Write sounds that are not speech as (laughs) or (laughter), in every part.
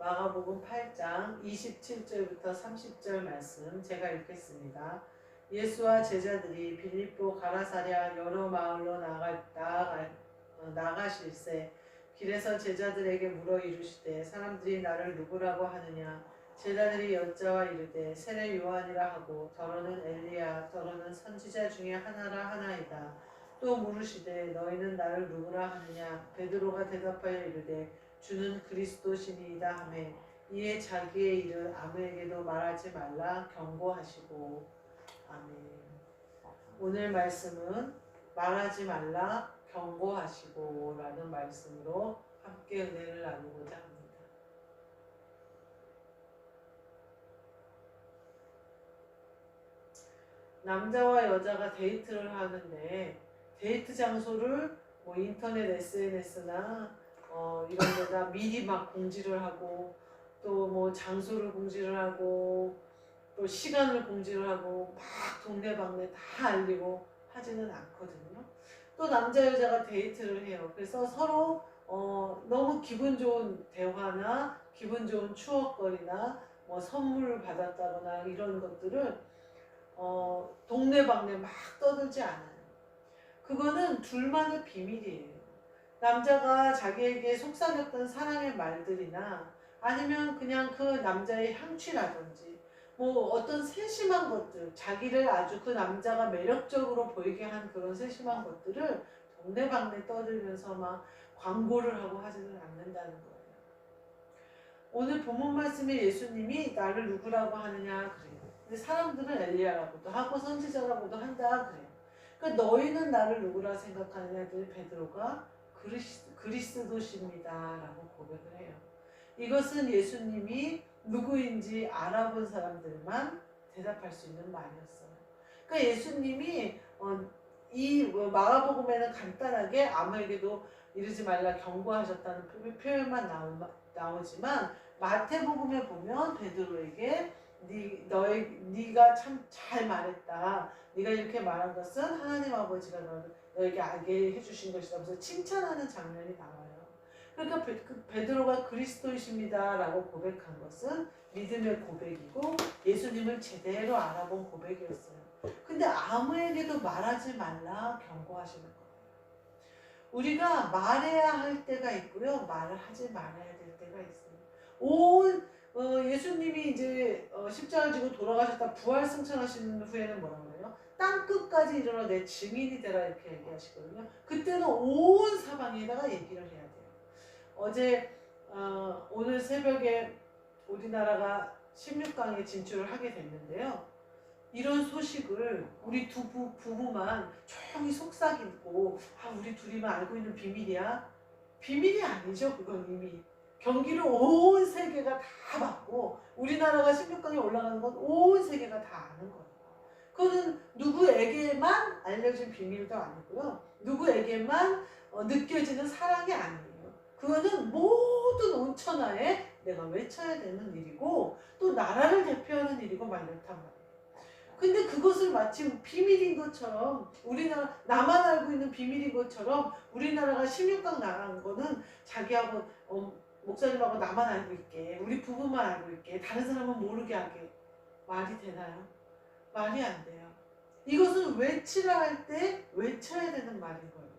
마가복음 8장 27절부터 30절 말씀 제가 읽겠습니다. 예수와 제자들이 빌립보 가라사랴 여러 마을로 나가, 나아가, 어, 나가실새 길에서 제자들에게 물어 이르시되 사람들이 나를 누구라고 하느냐? 제자들이 여자와 이르되 세례 요한이라 하고 더러는 엘리야 더러는 선지자 중에 하나라 하나이다. 또 물으시되 너희는 나를 누구라 하느냐? 베드로가 대답하여 이르되 주는 그리스도시니이다 하매 이에 자기의 일을 아무에게도 말하지 말라 경고하시고 아멘 오늘 말씀은 말하지 말라 경고하시고 라는 말씀으로 함께 은혜를 나누고자 합니다. 남자와 여자가 데이트를 하는데 데이트 장소를 뭐 인터넷 SNS나 어 이런 데다 미리 막 공지를 하고 또 뭐 장소를 공지를 하고 또 시간을 공지를 하고 막 동네방네 다 알리고 하지는 않거든요. 또 남자 여자가 데이트를 해요. 그래서 서로 어 너무 기분 좋은 대화나 기분 좋은 추억거리나 뭐 선물을 받았다거나 이런 것들을 어 동네방네 막 떠들지 않아요. 그거는 둘만의 비밀이에요. 남자가 자기에게 속삭였던 사랑의 말들이나 아니면 그냥 그 남자의 향취라든지 뭐 어떤 세심한 것들, 자기를 아주 그 남자가 매력적으로 보이게 한 그런 세심한 것들을 동네방네 떠들면서 막 광고를 하고 하지는 않는다는 거예요. 오늘 본문 말씀에 예수님이 나를 누구라고 하느냐 그래요. 근데 사람들은 엘리야라고도 하고 선지자라고도 한다 그래요. 그러니까 너희는 나를 누구라 생각하느냐 그 베드로가 그리스, 그리스도십니다 라고 고백을 해요. 이것은 예수님이 누구인지 알아본 사람들만 대답할 수 있는 말이었어요. 그러니까 예수님이 어, 이 마가복음에는 간단하게 아무에게도 이르지 말라 경고하셨다는 표- 표현만 나오, 나오지만 마태복음에 보면 베드로에게 네, 너희 네가 참 잘 말했다. 네가 이렇게 말한 것은 하나님 아버지가 너, 너에게 알게 해주신 것이다. 하면서 칭찬하는 장면이 나와요. 그러니까 베, 그 베드로가 그리스도이십니다 라고 고백한 것은 믿음의 고백이고 예수님을 제대로 알아본 고백이었어요. 근데 아무에게도 말하지 말라 경고하시는 거예요. 우리가 말해야 할 때가 있고요, 말을 하지 말아야 될 때가 있어요. 온 어, 예수님이 이제 어, 십자가 지고 돌아가셨다 부활 승천하신 후에는 뭐라고 그래요? 땅 끝까지 이르러 내 증인이 되라 이렇게 얘기하시거든요. 그때는 온 사방에다가 얘기를 해야 돼요. 어제 어, 오늘 새벽에 우리나라가 16강에 진출을 하게 됐는데요. 이런 소식을 우리 두 부, 부부만 조용히 속삭이고 아 우리 둘이만 알고 있는 비밀이야? 비밀이 아니죠 그건 이미 경기를 온 세계가 다 봤고 우리나라가 16강에 올라가는 건 온 세계가 다 아는 거예요. 그거는 누구에게만 알려진 비밀도 아니고요. 누구에게만 어, 느껴지는 사랑이 아니에요. 그거는 모든 온천하에 내가 외쳐야 되는 일이고 또 나라를 대표하는 일이고 막 이렇단 말이에요. 근데 그것을 마치 비밀인 것처럼 우리나라 나만 알고 있는 비밀인 것처럼 우리나라가 16강 나간 거는 자기하고 어, 목사님하고 나만 알고 있게 우리 부부만 알고 있게 다른 사람은 모르게 하게 말이 되나요? 말이 안 돼요. 이것은 외치라 할 때 외쳐야 되는 말인 거예요.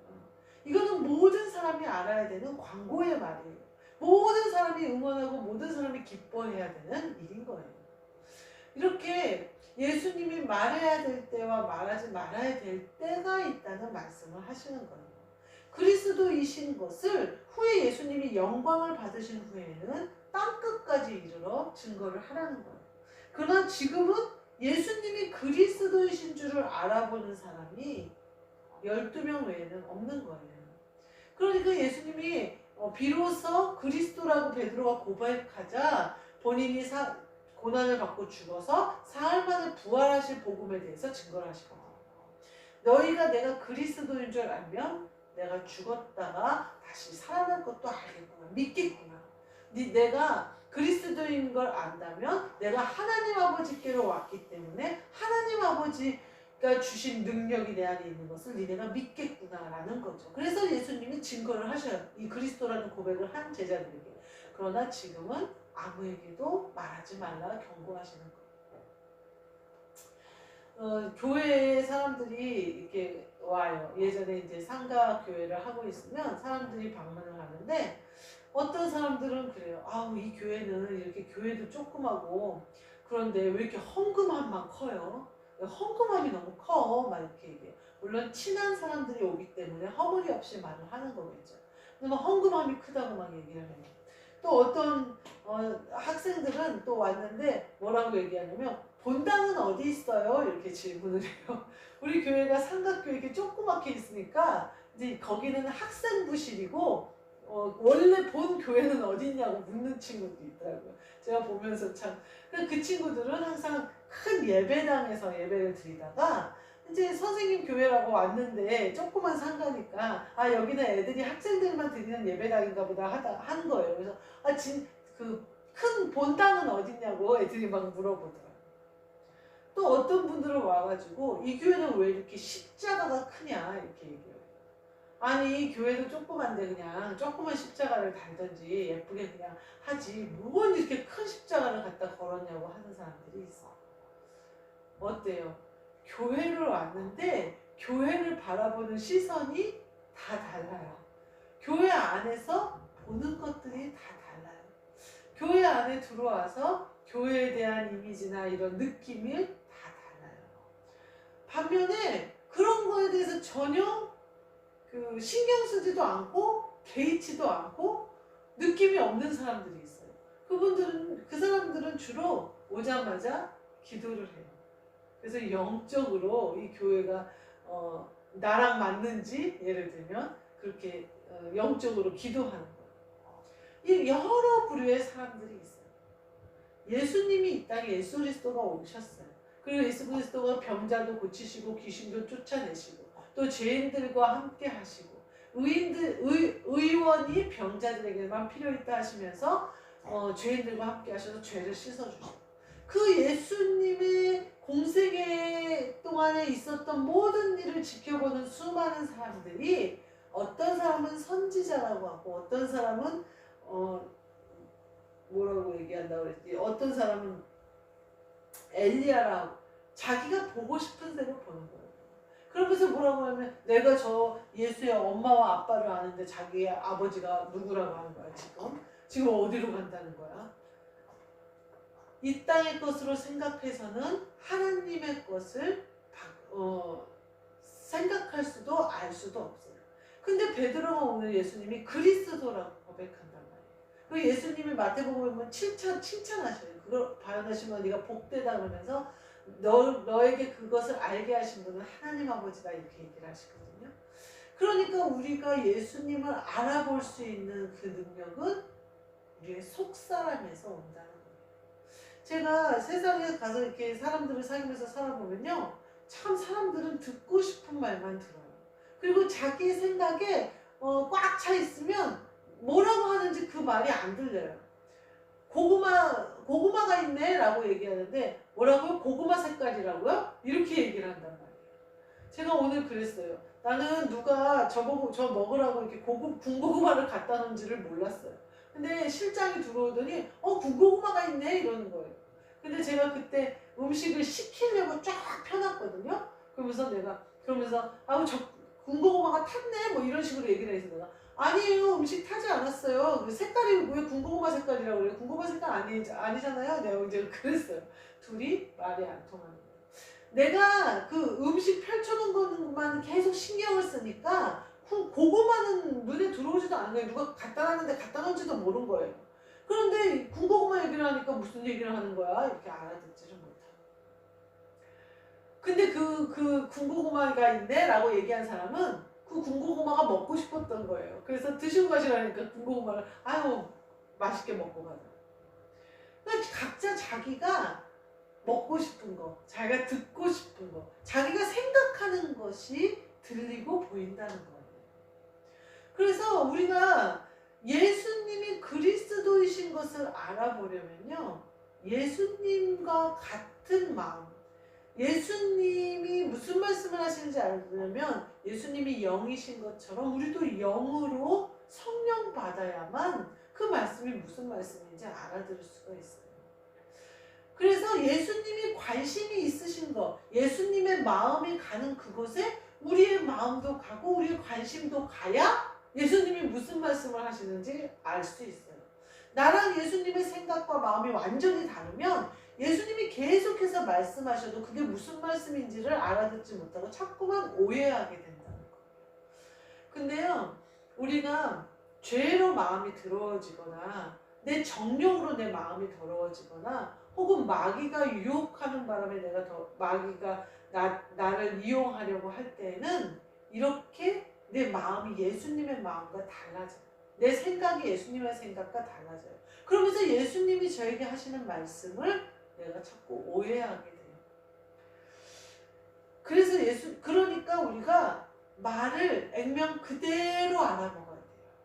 이거는 모든 사람이 알아야 되는 광고의 말이에요. 모든 사람이 응원하고 모든 사람이 기뻐해야 되는 일인 거예요. 이렇게 예수님이 말해야 될 때와 말하지 말아야 될 때가 있다는 말씀을 하시는 거예요. 그리스도이신 것을 후에 예수님이 영광을 받으신 후에는 땅끝까지 이르러 증거를 하라는 거예요. 그러나 지금은 예수님이 그리스도이신 줄을 알아보는 사람이 12명 외에는 없는 거예요. 그러니까 예수님이 어, 비로소 그리스도라고 베드로가 고백하자 본인이 사, 고난을 받고 죽어서 사흘 만에 부활하실 복음에 대해서 증거를 하시거든요. 너희가 내가 그리스도인 줄 알면 내가 죽었다가 다시 살아날 것도 알겠구나. 믿겠구나. 네, 내가 그리스도인 걸 안다면 내가 하나님 아버지께로 왔기 때문에 하나님 아버지가 주신 능력이 내 안에 있는 것을 니네가 믿겠구나라는 거죠. 그래서 예수님이 증거를 하셔요. 이 그리스도라는 고백을 한 제자들에게. 그러나 지금은 아무에게도 말하지 말라 경고하시는 거예요. 어, 교회 사람들이 이렇게 와요. 예전에 이제 상가 교회를 하고 있으면 사람들이 방문을 하는데 어떤 사람들은 그래요. 아우 이 교회는 이렇게 교회도 조그마고 그런데 왜 이렇게 헝금함만 커요? 헝금함이 너무 커. 막 이렇게 얘기해요. 물론 친한 사람들이 오기 때문에 허물이 없이 말을 하는 거겠죠. 근데 막 헝금함이 크다고 막 얘기를 해요. 또 어떤 어, 학생들은 또 왔는데 뭐라고 얘기하냐면 본당은 어디 있어요? 이렇게 질문을 해요. (laughs) 우리 교회가 삼각교회 이렇게 조그맣게 있으니까 이제 거기는 학생부실이고 어, 원래 본 교회는 어디 있냐고 묻는 친구도 있더라고요. 제가 보면서 참. 그, 그 친구들은 항상 큰 예배당에서 예배를 드리다가 이제 선생님 교회라고 왔는데 조그만 상가니까 아 여기는 애들이 학생들만 드리는 예배당인가 보다 하다 한 거예요. 그래서 아 진그 본당은 어딨냐고 애들이 막 물어보더라고요. 또 어떤 분들은 와가지고 이 교회는 왜 이렇게 십자가가 크냐 이렇게 얘기해요. 아니 교회도 조그만데 그냥 조그만 십자가를 달든지 예쁘게 그냥 하지 뭘 이렇게 큰 십자가를 갖다 걸었냐고 하는 사람들이 있어. 어때요? 교회를 왔는데 교회를 바라보는 시선이 다 달라요. 교회 안에서 보는 것들이 다 달라요. 교회 안에 들어와서 교회에 대한 이미지나 이런 달라요. 반면에 그런 거에 대해서 전혀 그 신경 쓰지도 않고 개의치도 않고 느낌이 없는 사람들이 있어요. 그분들은 그 사람들은 주로 오자마자 기도를 해요. 그래서 영적으로 이 교회가 어, 나랑 맞는지 예를 들면 그렇게 어, 영적으로 기도하는 거예요. 이 여러 부류의 사람들이 있어요. 예수님이 이 땅에 예수 그리스도가 오셨어요. 그리고 예수 그리스도가 병자도 고치시고 귀신도 쫓아내시고 또 죄인들과 함께 하시고 의인들 의, 의원이 병자들에게만 필요 있다 하시면서 어, 죄인들과 함께 하셔서 죄를 씻어 주시고 그 예수님의 공생애 동안에 있었던 모든 일을 지켜보는 수많은 사람들이 어떤 사람은 선지자라고 하고 어떤 사람은 어 뭐라고 얘기한다고 그랬지? 어떤 사람은 엘리야라고 자기가 보고 싶은 대로 보는 거예요. 그러면서 뭐라고 하면 내가 저 예수의 엄마와 아빠를 아는데 자기의 아버지가 누구라고 하는 거야 지금 지금 어디로 간다는 거야 이 땅의 것으로 생각해서는 하나님의 것을 어, 생각할 수도 알 수도 없어요. 근데 베드로가 오늘 예수님이 그리스도라고 말이에요. 그 예수님이 마태복음에 보면 칭찬 칭찬하셔요. 그걸 발언하시면 네가 복되다 그러면서 너 너에게 그것을 알게 하신 분은 하나님 아버지다 이렇게 얘기를 하시거든요. 그러니까 우리가 예수님을 알아볼 수 있는 그 능력은 우리의 속 사람에서 온다는 거예요. 제가 세상에 가서 이렇게 사람들을 사귀면서 살아보면요. 참 사람들은 듣고 싶은 말만 들어요. 그리고 자기 생각에 어, 꽉 차 있으면 뭐라고 하는지 그 말이 안 들려요. 고구마, 고구마가 있네 라고 얘기하는데 뭐라고요? 고구마 색깔이라고요? 이렇게 얘기를 한단 말이에요. 제가 오늘 그랬어요. 나는 누가 저보고 저 먹으라고 이렇게 고구, 군고구마를 갖다 놓은지를 몰랐어요. 근데 실장이 들어오더니 어 군고구마가 있네 이러는 거예요. 근데 제가 그때 음식을 시키려고 쫙 펴놨거든요. 그러면서 내가 그러면서 아우 저 군고구마가 탔네 뭐 이런 식으로 얘기를 해서 내가 아니에요 음식 타지 않았어요. 그 색깔이 왜 군고구마 색깔이라고 그래요? 군고구마 색깔 아니 아니잖아요. 내가 이제 (laughs) 그랬어요. 둘이 말이 안 통하는 거예요. 내가 그 음식 펼쳐놓은 것만 계속 신경을 쓰니까 고구마는 눈에 들어오지도 거예요. 누가 갖다 놨는데 갖다 놓은지도 모르는 거예요. 그런데 군고구마 얘기를 하니까 무슨 얘기를 하는 거야? 이렇게 알아듣지를 못하고. 근데 그, 그 군고구마가 있네? 라고 얘기한 사람은 그 군고구마가 먹고 싶었던 거예요. 그래서 드시고 가시라니까 군고구마를 아유 맛있게 먹고 가자. 그러니까 각자 자기가 먹고 싶은 거, 자기가 듣고 싶은 거, 자기가 생각하는 것이 들리고 보인다는 거예요. 그래서 우리가 예수님이 그리스도이신 것을 알아보려면요. 예수님과 같은 마음. 예수님이 무슨 말씀을 하시는지 알려면 예수님이 영이신 것처럼 우리도 영으로 성령 받아야만 그그 말씀이 무슨 말씀인지 알아들을 수가 있어요. 그래서 예수님이 관심이 있으신 거, 예수님의 마음이 가는 그곳에 우리의 마음도 가고 우리의 관심도 가야 예수님이 무슨 말씀을 하시는지 알 수 있어요. 나랑 예수님의 생각과 마음이 완전히 다르면 예수님이 계속해서 말씀하셔도 그게 무슨 말씀인지를 알아듣지 못하고 자꾸만 오해하게 된다는 거예요. 근데요, 우리가 죄로 마음이 더러워지거나 내 정욕으로 내 마음이 더러워지거나 혹은 마귀가 유혹하는 바람에 내가 더 마귀가 나, 나를 이용하려고 할 때는 이렇게 내 마음이 예수님의 마음과 달라져요. 내 생각이 예수님의 생각과 달라져요. 그러면서 예수님이 저에게 하시는 말씀을 내가 자꾸 오해하게 돼요. 그래서 예수 그러니까 우리가 말을 액면 그대로 알아먹어야 돼요.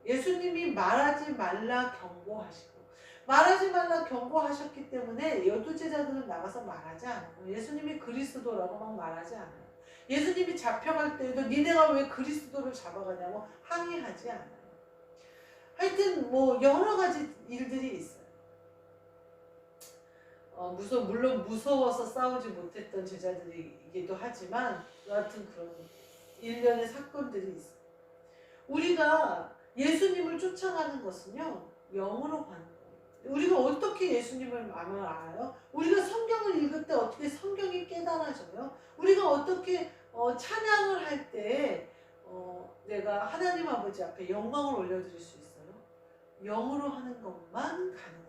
예수님이 말하지 말라 경고하시고 말하지 말라 경고하셨기 때문에 여두 제자들은 나가서 말하지 않아요. 예수님이 그리스도라고 막 말하지 않아요. 예수님이 잡혀갈 때에도 니네가 왜 그리스도를 잡아가냐고 항의하지 않아요. 하여튼 뭐 여러 가지 일들이 있어요. 어, 무서 물론 무서워서 싸우지 못했던 제자들이기도 하지만 여하튼 그런 일련의 사건들이 있어요. 우리가 예수님을 쫓아가는 것은요 영으로 가는 거예요. 우리가 어떻게 예수님을 마음을 알아요? 우리가 성경을 읽을 때 어떻게 성경이 깨달아져요? 우리가 어떻게 어, 찬양을 할때 어, 내가 하나님 아버지 앞에 영광을 올려드릴 수 있어요? 영으로 하는 것만 거예요.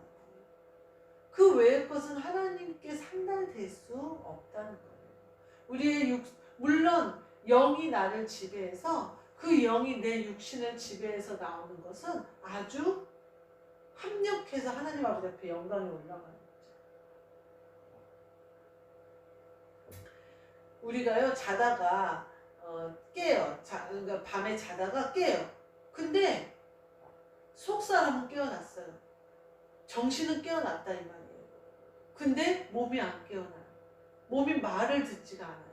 그 외의 것은 하나님께 상달될 수 없다는 거예요. 우리의 육, 물론 영이 나를 지배해서 그 영이 내 육신을 지배해서 나오는 것은 아주 합력해서 하나님 아버지 앞에 영광이 올라가는 거죠. 우리가요 자다가 어, 깨요. 자, 그러니까 밤에 자다가 깨요. 근데 속 사람은 깨어났어요. 정신은 깨어났다 이 말이에요. 근데 몸이 안 깨어나요. 몸이 말을 듣지가 않아요.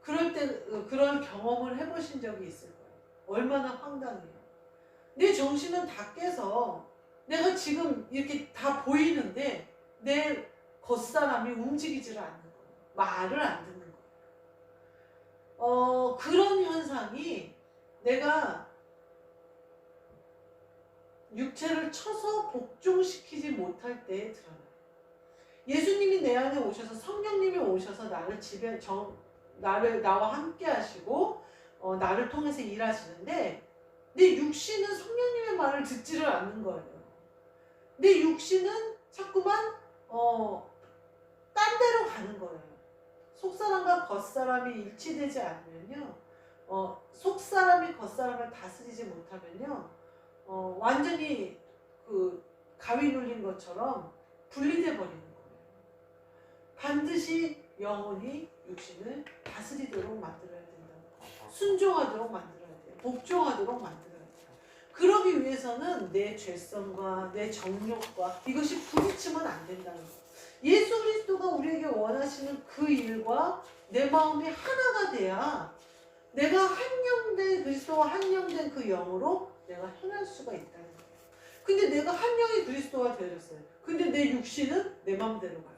그럴 때 어, 그런 경험을 해보신 적이 있을 거예요. 얼마나 황당해요. 내 정신은 다 깨서 내가 지금 이렇게 다 보이는데 내 겉사람이 움직이지를 않는 거예요. 말을 안 듣는 거예요. 어, 그런 현상이 내가 육체를 쳐서 복종시키지 못할 때에 드러나요. 예수님이 내 안에 오셔서 성령님이 오셔서 나를 집에 정, 나를 나와 함께 하시고 어, 나를 통해서 일하시는데 내 육신은 성령님의 말을 듣지를 않는 거예요. 내 육신은 자꾸만 어, 딴 데로 가는 거예요. 속사람과 겉사람이 일치되지 않으면요. 어, 속사람이 겉사람을 다스리지 못하면요. 어, 완전히 그 가위 눌린 것처럼 분리돼 거예요. 반드시 영혼이 육신을 다스리도록 만들어야 된다. 순종하도록 만들어야 돼요. 복종하도록 만들어야 돼요. 그러기 위해서는 내 죄성과 내 정욕과 이것이 부딪히면 안 된다는 거예요. 예수 그리스도가 우리에게 원하시는 그 일과 내 마음이 하나가 돼야 내가 한영된 그리스도와 한영된 그 영으로 내가 행할 수가 있다는 거예요. 근데 내가 한영의 그리스도가 되었어요. 근데 내 육신은 내 마음대로 가요.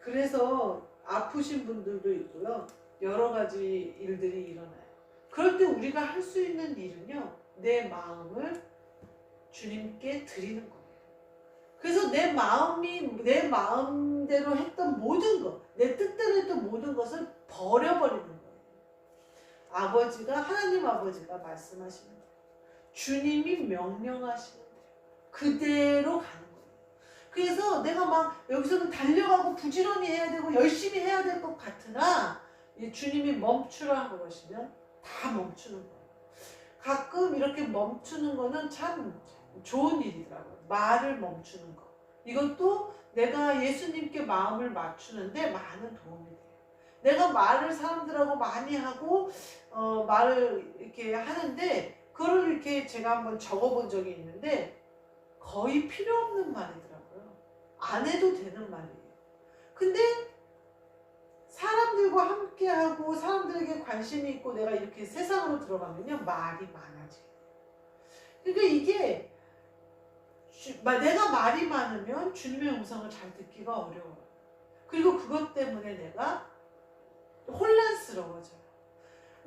그래서 아프신 분들도 있고요. 여러 가지 일들이 일어나요. 그럴 때 우리가 할 수 있는 일은요. 내 마음을 주님께 드리는 거예요. 그래서 내 마음이 내 마음대로 했던 모든 것, 내 뜻대로 했던 모든 것을 버려버리는 거예요. 아버지가 하나님 아버지가 말씀하시는 거예요. 주님이 명령하시는 대로 그대로 가는. 그래서 내가 막 여기서는 달려가고 부지런히 해야 되고 열심히 해야 될 것 같으나 이 주님이 멈추라 그러시면 다 멈추는 거예요. 가끔 이렇게 멈추는 거는 참 좋은 일이더라고요. 말을 멈추는 거. 이것도 내가 예수님께 마음을 맞추는데 많은 도움이 돼요. 내가 말을 사람들하고 많이 하고 어, 말을 이렇게 하는데 그걸 이렇게 제가 한번 적어본 적이 있는데 거의 필요 없는 말이더라고요. 안 해도 되는 말이에요. 근데 사람들과 함께하고 사람들에게 관심이 있고 내가 이렇게 세상으로 들어가면요 말이 많아져요. 그러니까 이게 주- 마- 내가 말이 많으면 주님의 음성을 잘 듣기가 어려워요. 그리고 그것 때문에 내가 혼란스러워져요.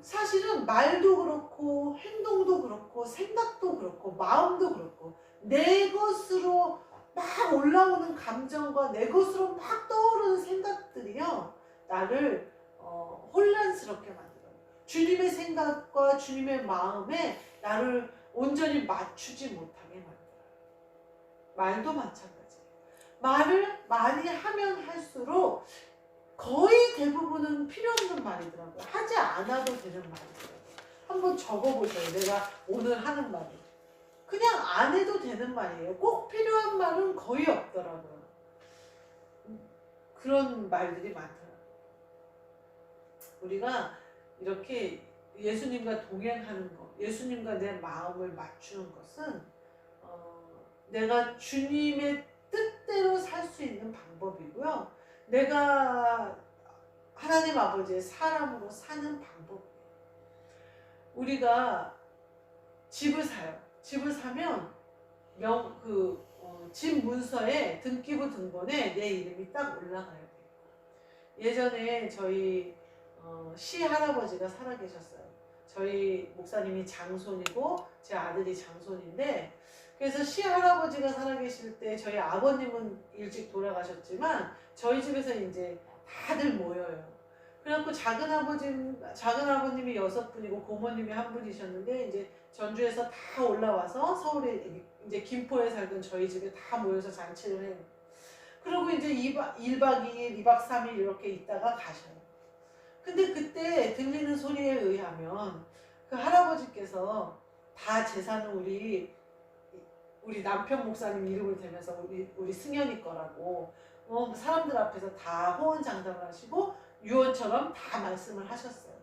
사실은 말도 그렇고 행동도 그렇고 생각도 그렇고 마음도 그렇고 내 것으로 막 올라오는 감정과 내 것으로 막 떠오르는 생각들이요 나를 어, 혼란스럽게 만들어요. 주님의 생각과 주님의 마음에 나를 온전히 맞추지 못하게 만들어요. 말도 마찬가지. 말을 많이 하면 할수록 거의 대부분은 필요 없는 말이더라고요. 하지 않아도 되는 말이더라고요. 한번 적어보세요. 내가 오늘 하는 말을. 그냥 안 해도 되는 말이에요. 꼭 필요한 말은 거의 없더라고요. 그런 말들이 많더라고요. 우리가 이렇게 예수님과 동행하는 것, 예수님과 내 마음을 맞추는 것은 어, 내가 주님의 뜻대로 살 수 있는 방법이고요. 내가 하나님 아버지의 사람으로 사는 방법이에요. 우리가 집을 사요. 집을 사면 명, 그, 어, 집 문서에 등기부 등본에 내 이름이 딱 올라가야 돼요. 예전에 저희 어, 시 할아버지가 살아 계셨어요. 저희 목사님이 장손이고 제 아들이 장손인데 그래서 시 할아버지가 살아계실 때 저희 아버님은 일찍 돌아가셨지만 저희 집에서 이제 다들 모여요. 그래갖고 작은 아버지, 작은 아버님이 여섯 분이고 고모님이 한 분이셨는데 이제 전주에서 다 올라와서 서울에 이제 김포에 살던 저희 집에 다 모여서 잔치를 해요. 그리고 이제 2박, 1박 2일, 2박 3일 이렇게 있다가 가셔요. 근데 그때 들리는 소리에 의하면 그 할아버지께서 다 재산을 우리 우리 남편 목사님 이름을 대면서 우리 우리 승현이 거라고 어, 사람들 앞에서 다 호언장담을 하시고 유언처럼 다 말씀을 하셨어요.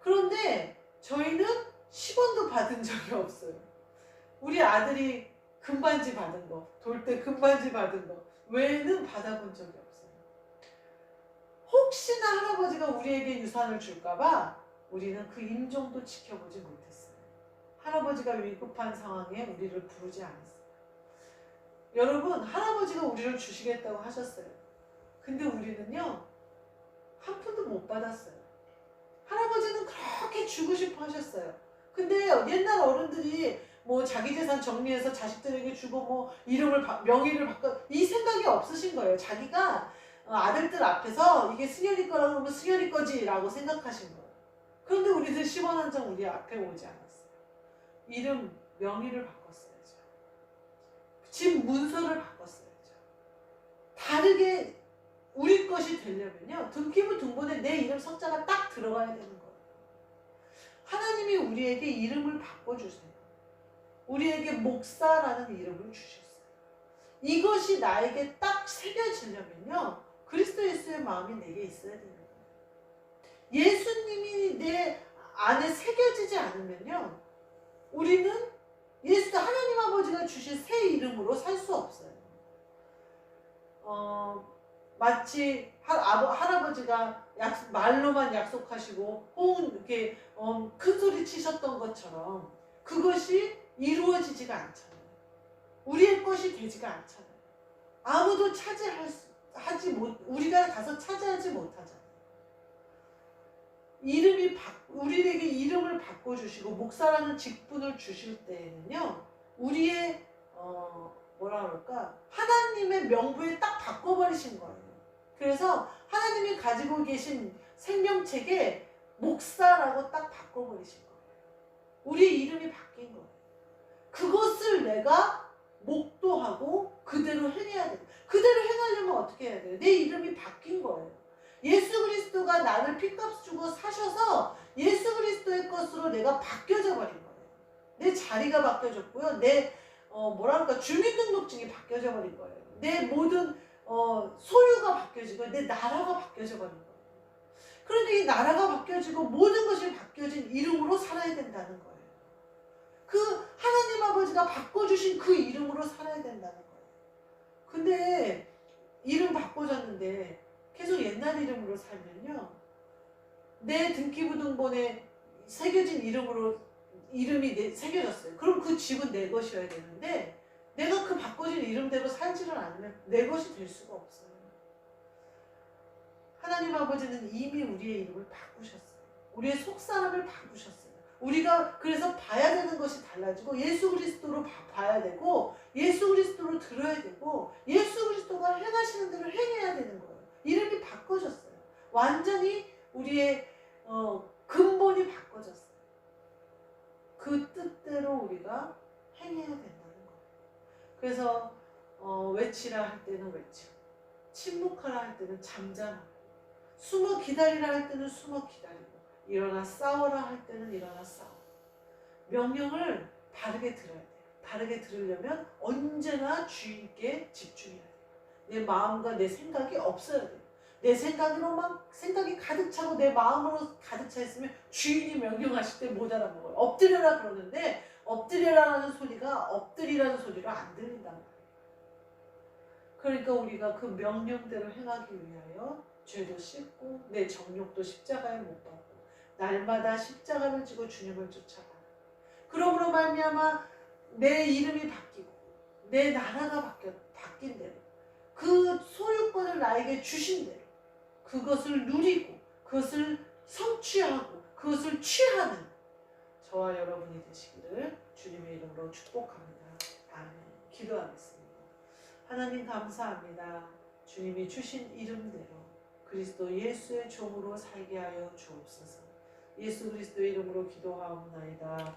그런데 저희는 10원도 받은 적이 없어요. 우리 아들이 금반지 받은 거, 돌 때 금반지 받은 거 외에는 받아본 적이 없어요. 혹시나 할아버지가 우리에게 유산을 줄까봐 우리는 그 임종도 지켜보지 못했어요. 할아버지가 위급한 상황에 우리를 부르지 않았어요. 여러분, 할아버지가 우리를 주시겠다고 하셨어요. 근데 우리는요, 한 푼도 못 받았어요. 할아버지는 그렇게 주고 싶어 하셨어요. 근데 옛날 어른들이 뭐 자기 재산 정리해서 자식들에게 주고 뭐 이름을 바, 명의를 바꿔 이 생각이 없으신 거예요. 자기가 어, 아들들 앞에서 이게 승현이 거라고 그러면 승현이 거지라고 생각하신 거예요. 그런데 우리들 10원 한 장 우리 앞에 오지 않았어요. 이름 명의를 바꿨어야죠. 집 문서를 바꿨어야죠. 다르게 우리 것이 되려면요. 등기부 등본에 내 이름 석자가 딱 들어가야 되는 거예요. 하나님이 우리에게 이름을 바꿔주세요. 우리에게 목사라는 이름을 주셨어요. 이것이 나에게 딱 새겨지려면요. 그리스도 예수의 마음이 내게 있어야 되는 거예요. 예수님이 내 안에 새겨지지 않으면요. 우리는 예수 하나님 아버지가 주신 새 이름으로 살 수 없어요. 어, 마치 할, 아버, 할아버지가 약, 말로만 약속하시고 호응 이렇게 어, 큰 소리 치셨던 것처럼 그것이 이루어지지가 않잖아요. 우리의 것이 되지가 않잖아요. 아무도 차지할 수, 하지 못 우리가 가서 차지하지 못하잖아요. 이름이 바, 우리에게 이름을 바꿔 주시고 목사라는 직분을 주실 때에는요 우리의 어, 뭐라 그럴까 하나님의 명부에 딱 바꿔 버리신 거예요. 그래서 하나님이 가지고 계신 생명책에 목사라고 딱 바꿔 버리신 거예요. 우리의 이름이 바뀐 거예요. 그것을 내가 목도하고 그대로 행해야 돼요. 그대로 행하려면 어떻게 해야 돼요? 내 이름이 바뀐 거예요. 예수 그리스도가 나를 피값 주고 사셔서 예수 그리스도의 것으로 내가 바뀌어져 버린 거예요. 내 자리가 바뀌어졌고요. 내 어, 뭐랄까 주민등록증이 바뀌어져 버린 거예요. 내 모든 어, 소유가 바뀌어지고 내 나라가 바뀌어져 버린 거예요. 그런데 이 나라가 바뀌어지고 모든 것이 바뀌어진 이름으로 살아야 된다는 거예요. 그 하나님 아버지가 바꿔주신 그 이름으로 살아야 된다는 거예요. 근데 이름 바꿔줬는데 계속 옛날 이름으로 살면요. 내 등기부 등본에 새겨진 이름으로 이름이 내, 새겨졌어요. 그럼 그 집은 내 것이어야 되는데 내가 그 바꿔진 이름대로 살지를 않으면 내 것이 될 수가 없어요. 하나님 아버지는 이미 우리의 이름을 바꾸셨어요. 우리의 속사람을 바꾸셨어요. 우리가 그래서 봐야 되는 것이 달라지고 예수 그리스도로 봐, 봐야 되고 예수 그리스도로 들어야 되고 예수 그리스도가 행하시는 대로 행해야 되는 거예요. 이름이 바꿔졌어요. 완전히 우리의 어, 근본이 바꿔졌어요. 그 뜻대로 우리가 행해야 된다는 거예요. 그래서 어, 외치라 할 때는 외치고 침묵하라 할 때는 잠잠하고 숨어 기다리라 할 때는 숨어 기다리고 일어나 싸워라 할 때는 일어나 싸워. 명령을 바르게 들어야 돼요. 바르게 들으려면 언제나 주인께 집중해야 돼요. 내 마음과 내 생각이 없어야 돼요. 내 생각으로만 생각이 가득 차고 내 마음으로 가득 차 있으면 주인이 명령하실 때 못 알아먹어요. 엎드려라 그러는데 엎드려라는 소리가 엎드리라는 소리로 안 들린단 말이에요. 그러니까 우리가 그 명령대로 행하기 위하여 죄도 씻고 내 정욕도 십자가에 못 박고 날마다 십자가를 지고 주님을 쫓아가는 그러므로 말미암아 내 이름이 바뀌고 내 나라가 바뀌어 바뀐 대로 그 소유권을 나에게 주신 대로 그것을 누리고 그것을 성취하고 그것을 취하는 저와 여러분이 되시기를 주님의 이름으로 축복합니다. 아멘. 기도하겠습니다. 하나님 감사합니다. 주님이 주신 이름대로 그리스도 예수의 종으로 살게 하여 주옵소서. 예수 그리스도의 이름으로 기도하옵나이다.